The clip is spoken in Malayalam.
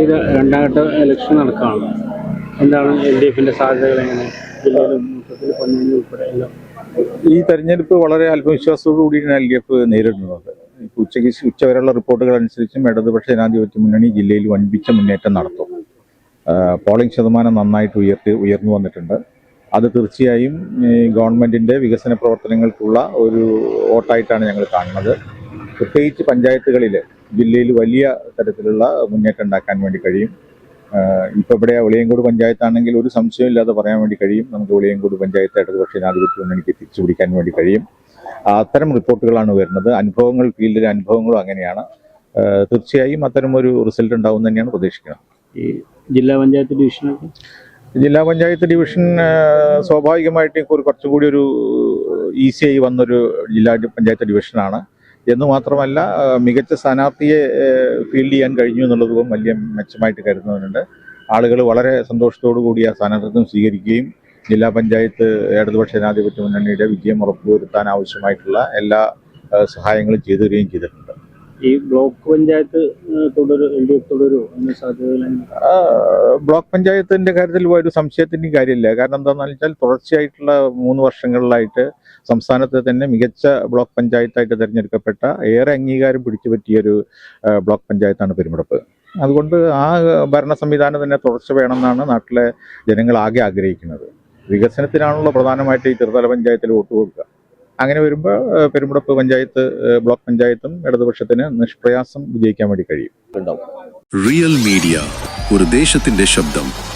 ഇത് രണ്ടാം ഘട്ട ഇലക്ഷൻ നടക്കുകയാണ് എന്താണ് എൽ ഡി എഫിന്റെ സാധ്യതകൾ എങ്ങനെ ഈ തെരഞ്ഞെടുപ്പ് വളരെ അല്പവിശ്വാസത്തോടു കൂടിയാണ് എൽ ഡി എഫ് നേരിടുന്നത് ഉച്ചയ്ക്ക് ഉച്ചവരെയുള്ള റിപ്പോർട്ടുകൾ അനുസരിച്ചും ഇടതുപക്ഷ ജനാധിപത്യ മുന്നണി ജില്ലയിൽ വൻപിച്ച മുന്നേറ്റം നടത്തും. പോളിംഗ് ശതമാനം നന്നായിട്ട് ഉയർത്തി ഉയർന്നു വന്നിട്ടുണ്ട്. അത് തീർച്ചയായും ഗവൺമെന്റിന്റെ വികസന പ്രവർത്തനങ്ങൾക്കുള്ള ഒരു വോട്ടായിട്ടാണ് ഞങ്ങൾ കാണുന്നത്. പ്രത്യേകിച്ച് പഞ്ചായത്തുകളിൽ ജില്ലയിൽ വലിയ തരത്തിലുള്ള മുന്നേറ്റം ഉണ്ടാക്കാൻ വേണ്ടി കഴിയും. ഇപ്പോൾ ഇവിടെ വെളിയങ്കോട് പഞ്ചായത്താണെങ്കിൽ ഒരു സംശയമില്ലാതെ പറയാൻ വേണ്ടി കഴിയും. നമുക്ക് വെളിയങ്കോട് പഞ്ചായത്ത് ഇടതുപക്ഷ ജനാധിപത്യ മുന്നണിക്ക് തിരിച്ചു പിടിക്കാൻ വേണ്ടി കഴിയും. അത്തരം റിപ്പോർട്ടുകളാണ് വരുന്നത്. അനുഭവങ്ങൾ ഫീൽഡിലെ അനുഭവങ്ങളും അങ്ങനെയാണ്. തീർച്ചയായും അത്തരം ഒരു റിസൾട്ട് ഉണ്ടാവും തന്നെയാണ് പ്രതീക്ഷിക്കുന്നത്. ഈ ജില്ലാ പഞ്ചായത്ത് ഡിവിഷൻ ജില്ലാ പഞ്ചായത്ത് ഡിവിഷൻ സ്വാഭാവികമായിട്ടും കുറച്ചുകൂടി ഒരു ഈസിയായി വന്നൊരു ജില്ലാ പഞ്ചായത്ത് ഡിവിഷനാണ്. എന്ന് മാത്രമല്ല മികച്ച സ്ഥാനാർത്ഥിയെ ഫീൽഡ് ചെയ്യാൻ കഴിഞ്ഞു എന്നുള്ളതും വലിയ മെച്ചമായിട്ട് കരുതുന്നുണ്ട്. ആളുകൾ വളരെ സന്തോഷത്തോടു കൂടി ആ സ്ഥാനാർത്ഥിത്വം സ്വീകരിക്കുകയും ജില്ലാ പഞ്ചായത്ത് ഇടതുപക്ഷ ജനാധിപത്യ മുന്നണിയുടെ വിജയം ഉറപ്പുവരുത്താൻ ആവശ്യമായിട്ടുള്ള എല്ലാ സഹായങ്ങളും ചെയ്തു തരികയും ചെയ്തിട്ടുണ്ട്. ഈ ബ്ലോക്ക് പഞ്ചായത്ത് ബ്ലോക്ക് പഞ്ചായത്തിന്റെ കാര്യത്തിൽ ഒരു സംശയത്തിന്റെ കാര്യമില്ല. കാരണം എന്താണെന്ന് വെച്ചാൽ തുടർച്ചയായിട്ടുള്ള മൂന്ന് വർഷങ്ങളിലായിട്ട് സംസ്ഥാനത്തെ തന്നെ മികച്ച ബ്ലോക്ക് പഞ്ചായത്തായിട്ട് തിരഞ്ഞെടുക്കപ്പെട്ട ഏറെ അംഗീകാരം പിടിച്ചു പറ്റിയൊരു ബ്ലോക്ക് പഞ്ചായത്താണ് പെരുമുടപ്പ്. അതുകൊണ്ട് ആ ഭരണ സംവിധാനം തന്നെ തുടർച്ച വേണമെന്നാണ് നാട്ടിലെ ജനങ്ങൾ ആകെ ആഗ്രഹിക്കുന്നത്. വികസനത്തിനാണല്ലോ പ്രധാനമായിട്ട് ഈ ചെറുതല പഞ്ചായത്തിൽ വോട്ട് കൊടുക്കുക. അങ്ങനെ വരുമ്പോൾ പെരുമുടപ്പ് പഞ്ചായത്ത് ബ്ലോക്ക് പഞ്ചായത്തും ഇടതുപക്ഷത്തിന് നിഷ്പ്രയാസം വിജയിക്കാൻ വേണ്ടി കഴിയും. റിയൽ മീഡിയ ഒരു ദേശത്തിന്റെ ശബ്ദം.